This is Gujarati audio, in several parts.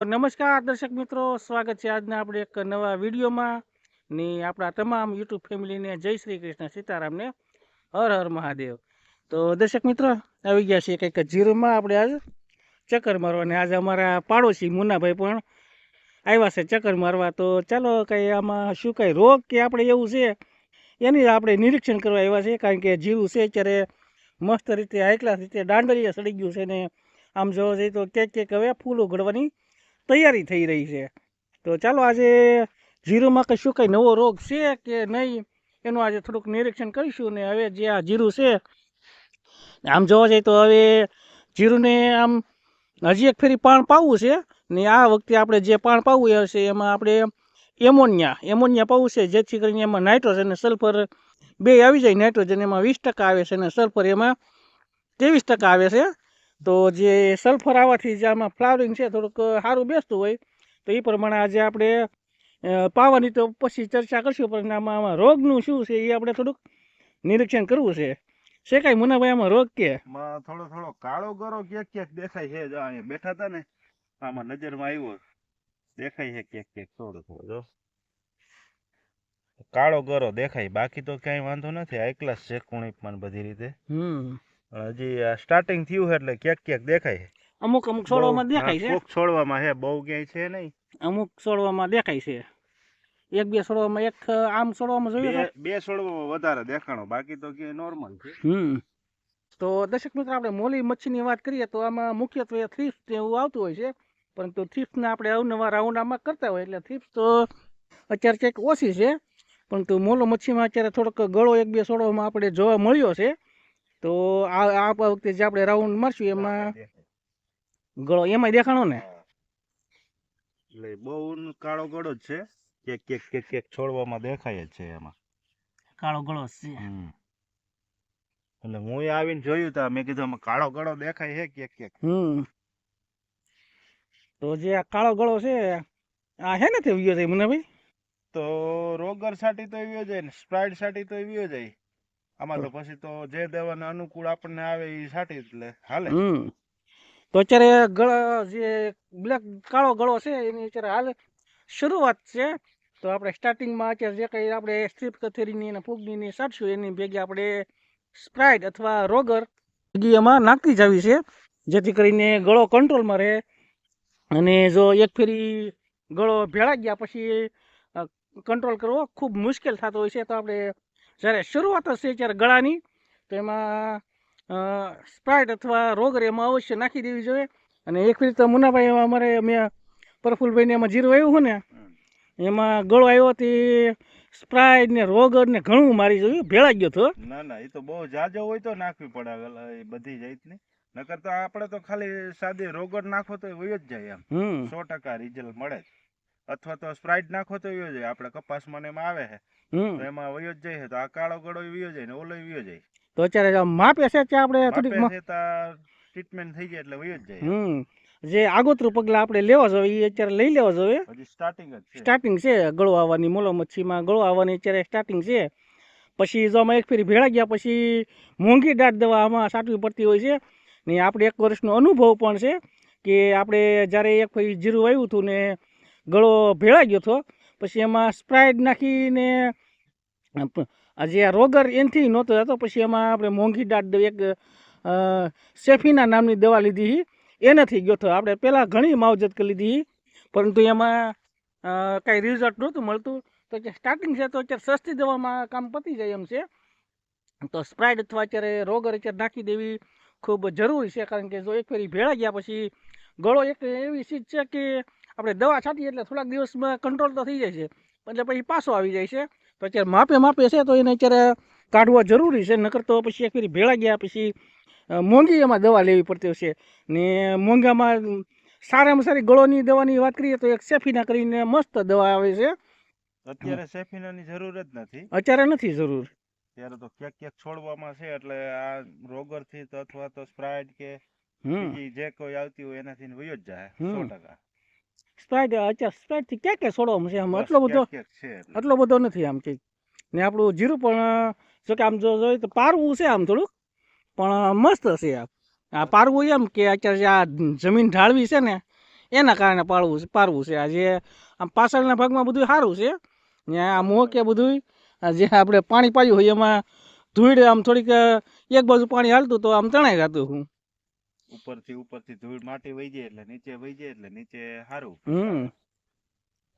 નમસ્કાર, દર્શક મિત્રો. સ્વાગત છે આજના આપણે એક નવા વિડીયોમાં. ને આપણા તમામ યુટ્યુબ ફેમિલીને જય શ્રી કૃષ્ણ સીતારામને. હર હર મહાદેવ. તો દર્શક મિત્રો, આવી ગયા છીએ કંઈક જીરોમાં આપણે આજ ચક્કર મારવા અને આજે અમારા પાડોશી મુનાભાઈ પણ આવ્યા છે ચક્કર મારવા. તો ચાલો કંઈ આમાં શું કંઈ રોગ કે આપણે એવું છે, એની આપણે નિરીક્ષણ કરવા આવ્યા છે કારણ કે જીરું છે અત્યારે મસ્ત રીતે ક્લાસ રીતે દાંડરિયા સડી ગયું છે ને. આમ જોવા જઈએ તો ક્યાંક ક્યાંક હવે ફૂલ ઉઘડવાની તૈયારી થઈ રહી છે. તો ચાલો આજે જીરુમાં કંઈ શું કંઈ નવો રોગ છે કે નહીં, એનું આજે થોડુંક નિરીક્ષણ કરીશું ને હવે જે આ જીરું છે, આમ જોવા જઈએ તો હવે જીરુને આમ હજી એક ફેરી પાણ પાવું છે ને આ વખતે આપણે જે પાણ પાવું હશે એમાં આપણે એમોનિયા એમોનિયા પાવું છે, જેથી કરીને એમાં નાઇટ્રોજન અને સલ્ફર બે આવી જાય, નાઇટ્રોજન એમાં વીસ ટકા આવે છે અને સલ્ફર એમાં ત્રેવીસ ટકા આવે છે. તો જે સલ્ફર આવવાથી જે આમાં ફ્લાવરિંગ છે થોડુંક સારું બેસતું હોય તો એ પ્રમાણે આજે આપણે પાવાની તો પછી ચર્ચા કરશું પણ આમાં આમાં રોગનું શું છે એ આપણે થોડુંક નિરીક્ષણ કરવું છે. છે કાંઈ મુનાભાઈ આમાં રોગ કે? થોડો થોડો કાળો ગરો ક્યાંક ક્યાંક દેખાય છે જો અહીંયા બેઠા હતા ને આમાં નજરમાં આવ્યો દેખાય છે ક્યાંક ક્યાંક થોડો થોડો જો. કાળો ગરો દેખાય બાકી તો ક્યાંય વાંધો નથી આ એકલા છે કુણીપમાં બધી રીતે. હમ. પણ હજી સ્ટાર્ટિંગ થયું છે એટલે ક્યાંક ક્યાંક દેખાય છે. અમુક અમુક છોડવામાં દેખાય છે. અમુક છોડવામાં છે બહુ ક્યાંય છે નહીં. અમુક છોડવામાં દેખાય છે. એક બે છોડવામાં એક આમ છોડવામાં જોઈએ બે છોડવામાં વધારે દેખાણો બાકી તો કે નોર્મલ છે. હમ. તો દર્શક મિત્રો આપણે મોલી મચ્છીની વાત કરીએ તો આમાં મુખ્યત્વે થ્રીપ્સ એવું આવતું હોય છે. પરંતુ થ્રીપ્સને આપણે અવનવા રાઉન્ડ આમાં કરતા હોય એટલે થ્રીપ્સ તો અત્યારે કંઈક ઓછી છે. પરંતુ મોલો મચ્છીમાં અત્યારે થોડોક ગળો એક બે છોડવામાં આપણે જોવા મળ્યો છે. તો આ આ વખતે જે આપણે રાઉન્ડ મારશું એમાં ગળો એમાંય દેખાણો ને. એટલે બહુ કાળો ગળો જ છે. કેક કેક કેક કેક છોડવામાં દેખાય જ છે એમાં. કાળો ગળો છે. એટલે હું આવીને જોયું તા મેં કીધું આમાં કાળો ગળો દેખાય છે કેક ક્યાંક હમ. તો જે આ કાળો ગળો છે આ હે ને તે વિયો મને ભાઈ? તો રોગર સાટી તો એવી જાય ને સ્પ્રાઇટ સાટી તો એવી જાય આમાં તો પછી તો જે દેવાને અનુકૂળ આપણને આવે એ સાટી એટલે હાલે. તો અત્યારે ગળા, જે બ્લેક, કાળો ગળો છે, એની અત્યારે હાલ. શરૂઆત છે. તો આપણે સ્ટાર્ટિંગમાં અત્યારે જે કંઈ આપણે સ્ટ્રીપ કથેરીની અને ફૂગની સાટશું, એની ભેગી આપણે સ્પ્રાઇટ અથવા રોગર એમાં નાખતી જવી છે. જેથી કરીને ગળો કંટ્રોલમાં રહે. અને જો એક ફેરી ગળો ભેળા ગયા પછી કંટ્રોલ કરવો ખૂબ મુશ્કેલ થતો હોય છે. તો આપણે જ્યારે શરૂઆત હશે ત્યારે ગળાની તો એમાં સ્પ્રાઇટ અથવા રોગર એમાં અવશ્ય નાખી દેવી જોઈએ. અને એક રીતે મુનાભાઈ અમારે મેં પ્રફુલભાઈને એમાં જીરું આવ્યું ને એમાં ગળો આવ્યો તે સ્પ્રાઇટ ને રોગર ને ઘણું મારી જોયું ભેળા ગયો હતો ના ના એ તો બહુ જાજો હોય તો નાખવી પડે એ બધી જાતની. નકર તો આપણે તો ખાલી સાદી રોગર નાખો તો વયો જ જાય એમ. સો ટકા રિઝલ્ટ મળે જ. અથવા તો સ્પ્રાઇટ નાખો તો વયો જાય. આપણે કપાસમાં ને એમાં આવે છે તો એમાં વયો જ જાય છે તો આ કાળો ગળો વયો જાય ને ઓલો વયો જાય. તો અત્યારે માપે છે ત્યાં આપણે થોડીક ટ્રીટમેન્ટ થઈ જાય એટલે વયો જ જાય. હમ. જે આગોતરું પગલા આપણે લેવા જોઈએ એ અત્યારે લઈ લેવા જોઈએ. સ્ટાર્ટિંગ સ્ટાર્ટિંગ છે. ગળો આવવાની મોલો મચ્છીમાં ગળો આવવાની અત્યારે સ્ટાર્ટિંગ છે. પછી જો અમે એક ફેરી ભેળા ગયા પછી મોંઘી દાંત દવા આમાં સાટવી પડતી હોય છે. ને આપણે એક વર્ષનો અનુભવ પણ છે કે આપણે જ્યારે એક ફેરી જીરું આવ્યું હતું ને ગળો ભેળાઈ ગયો હતો. પછી એમાં સ્પ્રાઇટ નાખીને જે આ રોગર એનથી નહોતો થતો, પછી એમાં આપણે મોંઘી દાટ એક સેફીના નામની દવા લીધી એનાથી ગયો હતો. આપણે પહેલાં ઘણી માવજત કરી લીધી પરંતુ એમાં કાંઈ રિઝલ્ટ નહોતું મળતું. તો જે સ્ટાર્ટિંગ છે, તો અત્યારે સસ્તી દવામાં કામ પતી જાય એમ છે. તો સ્પ્રાઇડ અથવા અત્યારે રોગર અત્યારે નાખી દેવી ખૂબ જરૂરી છે. કારણ કે જો એક ફેરી ભેળા ગયા પછી ગળો એક એવી ચીજ છે કે આપણે દવા છાંટીએ એટલે થોડાક દિવસમાં કંટ્રોલ તો થઈ જાય છે. એટલે પછી પાછો આવી જાય છે. તો અત્યારે માપે માપે છે તો એને અત્યારે કાઢવા જરૂરી છે. નકર તો પછી એક ફેરી ભેળા ગયા પછી મોંઘી એમાં દવા લેવી પડતી હશે ને મોંઘામાં સારામાં સારી ગળોની દવાની વાત કરીએ તો એક સેફીના કરીને મસ્ત દવા આવે છે. અત્યારે સેફીનાની જરૂર જ નથી. અત્યારે નથી જરૂર. ત્યારે તો ક્યાંક ક્યાંક છોડવામાં છે એટલે આ રોગરથી અથવા તો સ્પ્રાઇટ કે જે કોઈ આવતી હોય એનાથી વયો જ જાય સો ટકા. સ્પ્રાઇટ અત્યારે સ્પ્રાઇટથી ક્યાં ક્યાં સોડો છે આમ? આટલો બધો એટલે. બધો નથી આમ કંઈક ને આપણું જીરું પણ જો કે આમ જો જોઈએ તો પારવું છે આમ થોડુંક પણ મસ્ત છે આ. આ પારવું એમ કે અત્યારે આ જમીન ઢાળવી છે ને એના કારણે પાળવું છે પારવું છે. આ જે આમ પાછળના ભાગમાં બધું સારું છે ને આ મોહ કે બધું જે આપણે પાણી પાયું હોય એમાં ધૂળ આમ થોડીક એક બાજુ પાણી હાલતું તો આમ તણાઈ જતું હું. ઉપરથી ઉપરથી ધૂળ માટી વહી જાય એટલે નીચે વહી જાય એટલે નીચે સારું હા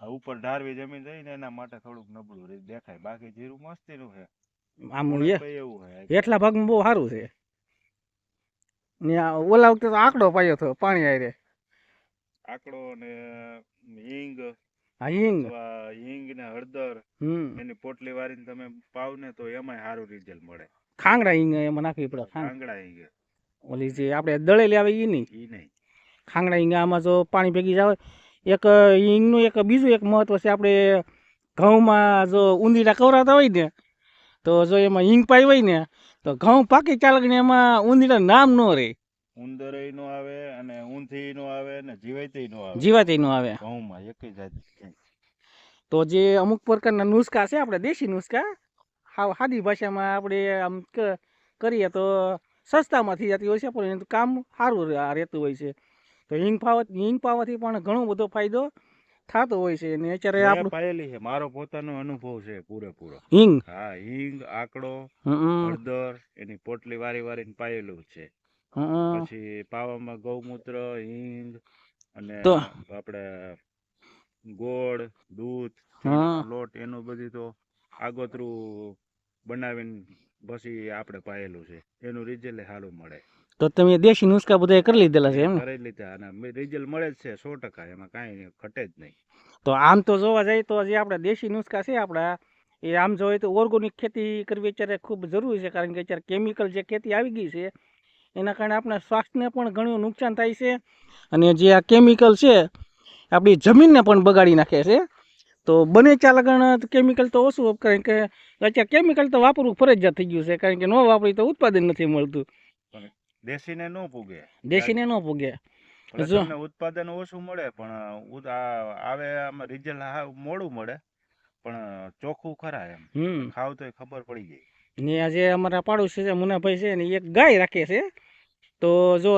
આ ઉપર ઢારવી જમીન રહી ને એના માટે થોડુંક નબળું રહી દેખાય. બાકી જીરું મસ્તીનું છે. આમ એવું છે એટલા ભાગમાં બહુ સારું છે. ને ઓલા વખતે તો આંકડો પાયો થયો પાણી આરે આકડો ને હિંગ હિંગ. હિંગ ને હળદર એની પોટલી વારીને તમે પાવ ને તો એમાંય સારું રિઝલ્ટ મળે. ખાંગડા હિંગ એમાં નાખવી પડે ખાંગડા હિંગ. ઓલી જે આપણે દળેલી આવે એ નહીં. ખાંગડા હિંગ આમાં જો પાણી ભેગી જાવ એક ઈંગનું એક બીજું એક મહત્વ છે આપણે ઘઉંમાં જો ઉંદીડા કવરાતા હોય ને તો જો એમાં હિંગ પાઈ હોય ને તો ઘઉં પાકી ચાલક ને એમાં ઉંદીડા નામ ન રહે. ઉંદર નો આવે અને ઊંધી નો આવે ને જીવાતી નો આવે. જીવાતી નો આવે. ઘઉંમાં એક જાત તો જે અમુક પ્રકારના નુસ્ખા છે આપણે દેશી નુસ્ખા સાદી ભાષામાં આપણે આમ કરીએ તો સસ્તામાં થઈ જતી હોય છે પણ એનું કામ સારું રહેતું હોય છે. તો હિંગ પાવા હિંગ પાવાથી પણ ઘણો બધો ફાયદો થતો હોય છે. અને અત્યારે આપણું પાયેલી છે મારો પોતાનો અનુભવ છે પૂરેપૂરો. હિંગ? હા હિંગ આકડો હળદર એની પોટલી વારી વારીને પાયેલું છે. પછી પાવામાં ગૌમૂત્ર હિંગ અને આપણે ગોળ દૂધ. લોટ એનું બધું તો આગોતરું બનાવીને પછી આપણે પાયેલું છે. એનું રિઝલ્ટ સારું મળે. તો તમે દેશી નુસ્ખા બધા કરી લીધેલા છે એમ કરી લીધા અને રિઝલ્ટ મળે જ છે સો ટકા એમાં કાંઈ ઘટે જ નહીં. તો આમ તો જોવા જઈએ તો જે આપણા દેશી નુસ્ખા છે આપણા એ આમ જોઈએ તો ઓર્ગોનિક ખેતી કરવી અત્યારે ખૂબ જરૂરી છે કારણ કે અત્યારે કેમિકલ જે ખેતી આવી ગઈ છે એના કારણે આપણા સ્વાસ્થ્યને પણ ઘણું નુકસાન થાય છે. અને જે આ કેમિકલ છે આપણી જમીનને પણ બગાડી નાખે છે. તો બને ચા લગણ કેમિકલ તો ઓછું કારણ કે અત્યારે કેમિકલ તો વાપરવું ફરજિયાત થઈ ગયું છે કારણ કે ન વાપરી તો ઉત્પાદન નથી મળતું. દેશીને ન પૂગે. દેશીને ન પૂગે. ઉત્પાદન ઓછું મળે પણ આવે આમાં રિઝલ્ટ મોડું મળે પણ ચોખ્ખું ખરા એમ. ખાવ તો ખબર પડી જાય ને આજે અમારા પાડોશી છે મુનાભાઈ છે ને એક ગાય રાખે છે. તો જો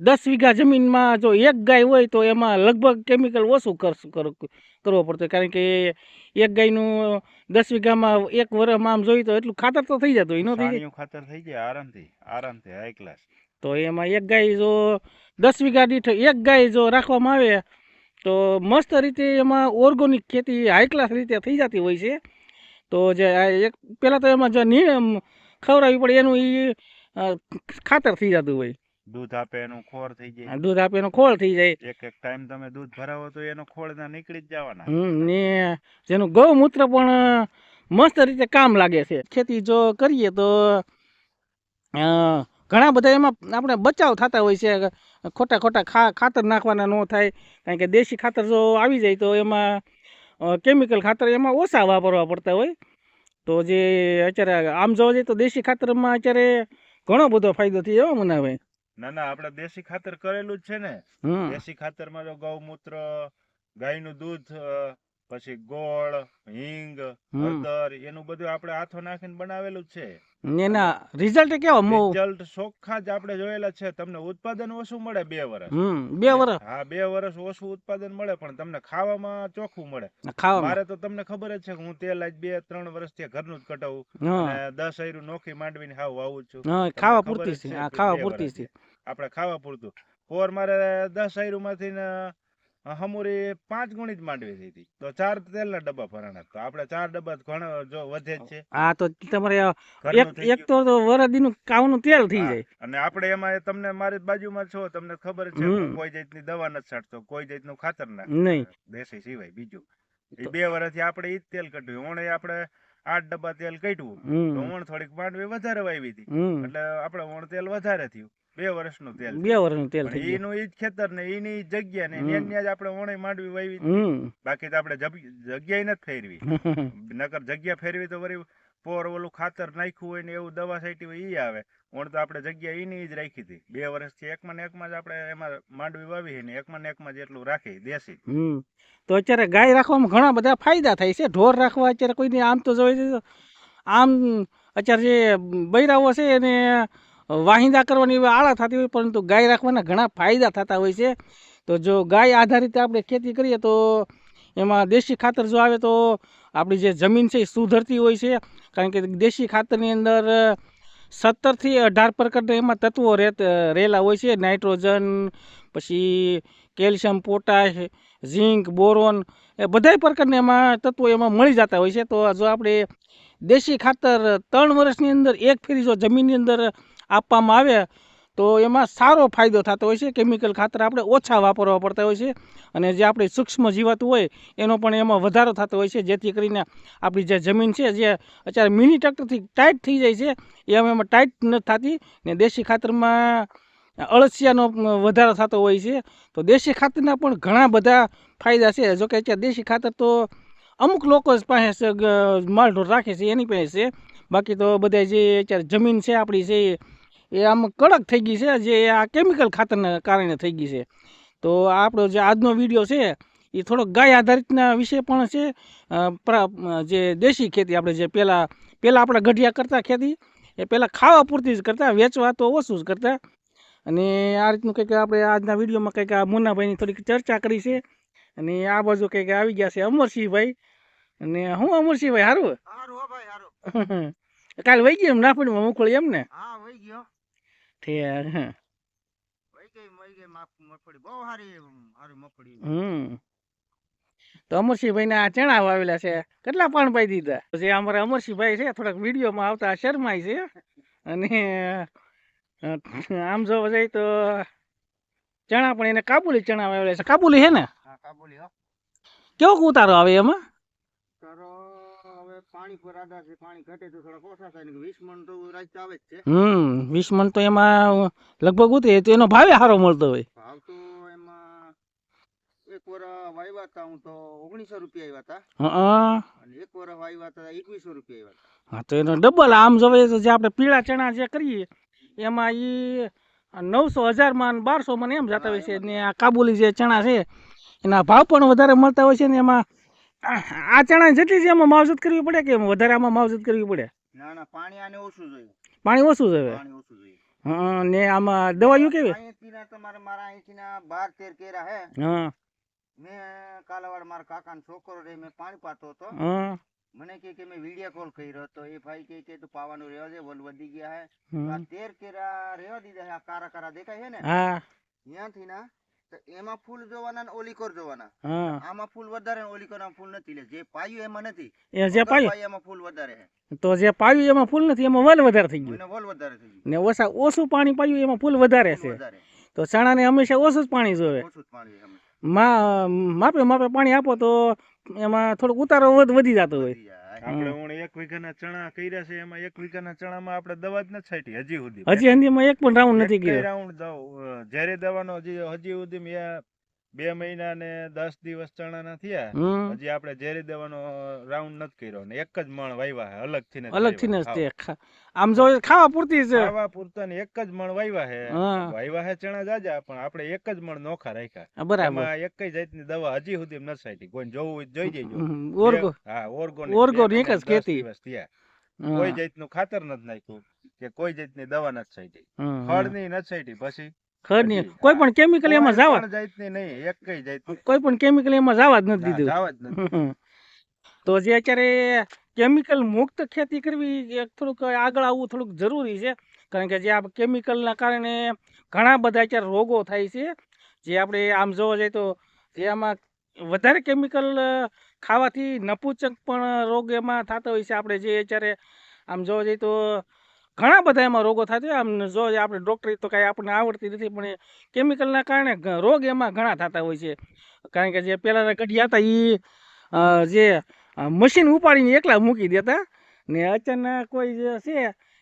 દસ વીઘા જમીનમાં જો એક ગાય હોય તો એમાં લગભગ કેમિકલ ઓછું કરવો પડતો. કારણ કે એક ગાયનું દસ વીઘામાં એક વર્ષમાં આમ જોઈએ તો એટલું ખાતર તો થઈ જતું હોય થઈ ખાતર થઈ જાય આરામથી આરામથી હાઈ ક્લાસ તો એમાં એક ગાય જો દસ વીઘા દીઠ એક ગાય જો રાખવામાં આવે તો મસ્ત રીતે એમાં ઓર્ગોનિક ખેતી હાઈ ક્લાસ રીતે થઈ જતી હોય છે. તો જે એક પહેલાં તો એમાં જે નિયમ ખવડાવવી પડે એનું એ ખાતર થઈ જતું હોય. દૂધ આપે એનું ખોર થઈ જાય. દૂધ આપે એનો ખોળ થઈ જાય. એક એક ટાઈમ તમે દૂધ ભરાવો તો એનો ખોળ ના નીકળી જ જવાના. ને જેનું ગૌમૂત્ર પણ મસ્ત રીતે કામ લાગે છે. ખેતી જો કરીએ તો ઘણા બધા એમાં આપણે બચાવ થતા હોય છે. ખોટા ખોટા ખા ખાતર નાખવાના ન થાય. કારણ કે દેશી ખાતર જો આવી જાય તો એમાં કેમિકલ ખાતર એમાં ઓછા વાપરવા પડતા હોય. તો જે અત્યારે આમ જોવા જઈએ તો દેશી ખાતરમાં અત્યારે ઘણો બધો ફાયદો થયો એવો મને હવે. ના ના આપણે દેશી ખાતર કરેલું જ છે ને. દેશી દેશી ખાતરમાં જો ગૌમૂત્ર ગાયનું દૂધ પછી ગોળ હિંગ. હળદર એનું બધું આપણે હાથો નાખીને બનાવેલું જ છે. એના રિઝલ્ટ કેવા? રિઝલ્ટ ચોખ્ખા જ આપણે જોયેલા છે. તમને ઉત્પાદન ઓછું મળે બે વર્ષ બે વર્ષ હા બે વર્ષ ઓછું ઉત્પાદન મળે પણ તમને ખાવામાં ચોખ્ખું મળે. મારે તો તમને ખબર જ છે કે હું તેલ આજ બે ત્રણ વર્ષથી ઘરનું જ કટાવું. દસ આયરું નોખી માંડવીને હાવ વાવું છું. ખાવા પૂરતી છે ખાવા પૂરતી છે. આપણે ખાવા પૂરતું. કોર મારે દસ આયરું માંથી હમુરી પાંચ ગુણી જ માંડવી થઈ હતી. તો ચાર તેલના ડબ્બા ભરાણા તો આપણે ચાર ડબ્બા ઘણો જો વધે જ છે. હા તો તમારે એક તો વરદીનું કાવનું તેલ થઈ જાય. અને આપણે એમાં તમને મારી બાજુમાં છો તમને ખબર છે કોઈ જાત જાતની દવા નથી છાંટતો કોઈ જાતનું ખાતર ના નહીં. દેશી સિવાય બીજું. એ બે વર્ષથી આપણે ઈ જ તેલ કાઢ્યું. ઓણે આપણે આઠ ડબ્બા તેલ કાઢ્યું. તો ઓણ થોડીક માંડવી વધારે વાવી હતી. એટલે આપણે ઓણ તેલ વધારે થયું. બે વર્ષનું તેલ બે વર્ષનું તેલ થઈ એનું ઈ જ ખેતર ને એની જગ્યા ને એની જ આપણે ઓણે માંડવી વાવી બાકી તો આપણે જગ્યાએ નથી ફેરવી. નકર જગ્યા ફેરવી તો વળી પોર ઓલું ખાતર નાખ્યું હોય ને એવું દવા સાઈટી હોય ઈ આવે. ઓણ તો આપણે જગ્યા એની જ રાખી હતી. બે વર્ષથી એકમાં ને એકમાં જ આપણે એમાં માંડવી વાવી ને એકમાં ને એકમાં જ એટલું રાખી દેશી. તો અત્યારે ગાય રાખવામાં ઘણા બધા ફાયદા થાય છે. ઢોર રાખવા અત્યારે કોઈને આમ તો જોઈએ આમ અત્યારે જે બૈરાઓ છે એને વાહિંદા કરવાની આળા થતી હોય, પરંતુ ગાય રાખવાના ઘણા ફાયદા થતા હોય છે. તો જો ગાય આધારિત આપણે ખેતી કરીએ, તો એમાં દેશી ખાતર જો આવે, તો આપણી જે જમીન છે એ સુધરતી હોય છે. કારણ કે દેશી ખાતરની અંદર સત્તરથી અઢાર પ્રકારના એમાં તત્વો રહે રહેલા હોય છે. નાઇટ્રોજન, પછી કેલ્શિયમ, પોટાશ, ઝીંક, બોરોન, એ બધાય પ્રકારના એમાં તત્વો એમાં મળી જતા હોય છે. તો જો આપણે દેશી ખાતર ત્રણ વર્ષની અંદર એક ફેરી જો જમીનની અંદર આપવામાં આવે, તો એમાં સારો ફાયદો થતો હોય છે. કેમિકલ ખાતર આપણે ઓછા વાપરવા પડતા હોય છે અને જે આપણી સૂક્ષ્મ જીવાતું હોય, એનો પણ એમાં વધારો થતો હોય છે. જેથી કરીને આપણી જે જમીન છે, જે અત્યારે મિની ટ્રેક્ટરથી ટાઈટ થઈ જાય છે, એ અમે એમાં ટાઈટ નથી થતી ને દેશી ખાતરમાં અળસિયાનો વધારો થતો હોય છે. તો દેશી ખાતરના પણ ઘણા બધા ફાયદા છે. જોકે અત્યારે દેશી ખાતર તો અમુક લોકો જ પાસે માલઢોર રાખે છે, એની પાસે છે. બાકી તો બધા જે અત્યારે જમીન છે, આપણી છે એ આમ કડક થઈ ગઈ છે જે આ કેમિકલ ખાતરના કારણે થઈ ગઈ છે. તો આપણો જે આજનો વીડિયો છે એ થોડોક ગાય આધારિતના વિશે પણ છે. જે દેશી ખેતી આપણે જે પહેલાં પહેલાં આપણે ગઢિયા કરતા ખેતી એ પહેલાં ખાવા પૂરતી જ કરતા વેચવા તો ઓછું જ કરતા. અને આ રીતનું કંઈક આપણે આજના વિડીયોમાં કંઈક આ મુન્નાભાઈની થોડીક ચર્ચા કરી છે. અને આ બાજુ કંઈક આવી ગયા છે અમરસિંહભાઈ. અને હું અમરસિંહભાઈ સારું હારું હો ભાઈ હારું. કાલે વહી ગયો એમ ના પડી એમ ને હા વહી ગયો. મગફળી. હમ. તો અમરસિંહભાઈને આ ચણા વાવેલા છે. કેટલા પાણ પાઈ દીધા? પછી અમારા અમરસિંહભાઈ છે થોડાક વિડીયોમાં આવતા શરમાય છે. અને આમ જોવા જાય તો ચણા પણ એને કાબુલી ચણા વાવેલા છે. કાબુલી છે ને? કાબુલી હો. કેવો ઉતારો આવે એમાં? પાણી પર આધાર છે પાણી ઘટે તો ઓછા થાય ને વીસ મણ તો રાત આવે જ છે. હમ વીસ મણ તો એમાં લગભગ ઉતરે તો એનો ભાવે સારો મળતો હોય. ભાવ તો એમાં એક વર હતા હું તો ઓગણીસો રૂપિયા આવ્યા હતા હા અને એક વર વાવ્યા હતા એકવીસો રૂપિયા આવ્યા હતા હા તો એનો ડબલ આમ જોવે તો જે આપણે પીળા ચણા જે કરીએ એમાં એ નવસો હજારમાં ને બારસોમાં ને એમ જતા હોય છે ને આ કાબુલી જે ચણા છે એના ભાવ પણ વધારે મળતા હોય છે ને એમાં આ ચણા જેટલી એમાં માવજત કરવી પડે કે વધારે આમાં માવજત કરવી પડે? ના ના પાણી આને ઓછું જોઈએ. પાણી ઓછું જોઈએ પાણી ઓછું જોઈએ. હા ને આમાં દવાઈઓ કેવી? અહીંથી ના તમારે મારા અહીંથી ના બાર તેર કેરા હે. હા. મેં કાલાવાડ મારા કાકાનો છોકરો રે મેં પાણી પાતો હતો. હા. મને કે કે મે વિડિયો કોલ કર્યો હતો. એ ભાઈ કે કે તું પાવાનું દે વલ વધી ગયા હે. આ કેરા રહેવા દીધા આ કારા કારા દેખાય છે ને? હા. ના એમાં ફૂલ જોવાના ને ઓલીકોર જોવાના. આમાં ફૂલ વધારે ઓલીકોર ઓલી ફૂલ નથી જે પાયું એમાં નથી. એ જે પાયું. એમાં ફૂલ વધારે તો જે પાયું એમાં ફૂલ નથી એમાં વલ વધારે થઈ ગયું. વલ વધારે થઈ ગયું. ને ઓછા ઓછું પાણી પાયું એમાં ફૂલ વધારે છે. તો ચણાને હંમેશા ઓછું જ પાણી જોવે. માપે માપે પાણી આપો તો એમાં થોડોક ઉતારો વધ વધી જતો હોય. આપણે હું. એક વીઘાના ચણા કર્યા છે એમાં એક વીઘાના ચણામાં આપણે દવા જ નથી છાંટી હજી સુધી. હજી હંધીમાં એક પણ રાઉન્ડ નથી ગયો. રાઉન્ડ દવ જ્યારે દવાનો હજી હજી સુધી બે મહિના ને દસ દિવસ ચણાના થયા. હજી આપણે ઝેરી દવાનો રાઉન્ડ નથી કર્યો. ને એક જ મણ વાવ્યા ને અલગથી ને તે આમ જો ખાવા પૂરતી છે. ખાવા પૂરતા ને એક જ મણ વાવ્યા હે. વાવ્યા હે ચણા જાજા પણ આપણે એક જ મણ નોખા રાખ્યા. બરાબર. એક જાતની દવા હજી સુધી ન સાઈટી કોઈ જોવું જોઈ જઈજો ઓર્ગો હા ઓર્ગોનિક ઓર્ગોનિક એક જ ખેતી. દિવસ થયા. કોઈ જાતનું ખાતર નથી નાખ્યું કે કોઈ જાતની દવા નથી સાઈટી. ખડની નથી સાઈટી પછી? હજી, કોઈ પણ કેમિકલ એમાં જવા. પણ જાતની નહીં એક કઈ પણ કેમિકલ એમાં જવા જ નથી દીધું. જાવા જ નથી તો જે અત્યારે કેમિકલ મુક્ત ખેતી કરવી થોડુંક આગળ આવવું થોડુંક જરૂરી છે. કારણ કે જે આ કેમિકલના કારણે ઘણા બધા અત્યારે રોગો થાય છે. જે આપણે આમ જોવા જઈએ તો જે આમાં વધારે કેમિકલ ખાવાથી નપુચક પણ રોગ એમાં થતા હોય છે. આપણે જે અત્યારે આમ જોવા જઈએ તો ઘણા બધા એમાં રોગો થતા આમ જો આપણે ડૉક્ટરી તો કાંઈ આપણને આવડતી નથી, પણ કેમિકલના કારણે રોગ એમાં ઘણા થતા હોય છે. કારણ કે જે પહેલાંના કઢિયા હતા એ જે મશીન ઉપાડીને એકલા મૂકી દેતા. ને અચાનક કોઈ જે છે,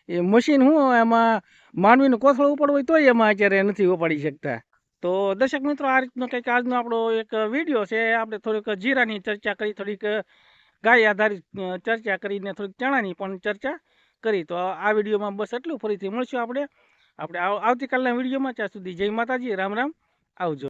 એ મશીન શું એમાં માનવીનું કોથળો ઉપાડવો હોય તોય એમાં અત્યારે નથી ઉપાડી શકતા. તો દર્શક મિત્રો, આ રીતનો કંઈક આજનો આપણો એક વીડિયો છે. આપણે થોડીક જીરાની ચર્ચા કરી, થોડીક ગાય આધારિત ચર્ચા કરીને થોડીક ચણાની પણ ચર્ચા કરી. તો આ વિડીયોમાં બસ એટલું ફરીથી મળશું આપણે. આપણે આવ- આવતીકાલના વિડીયોમાં. ત્યાં સુધી જય માતાજી. રામ રામ આવજો.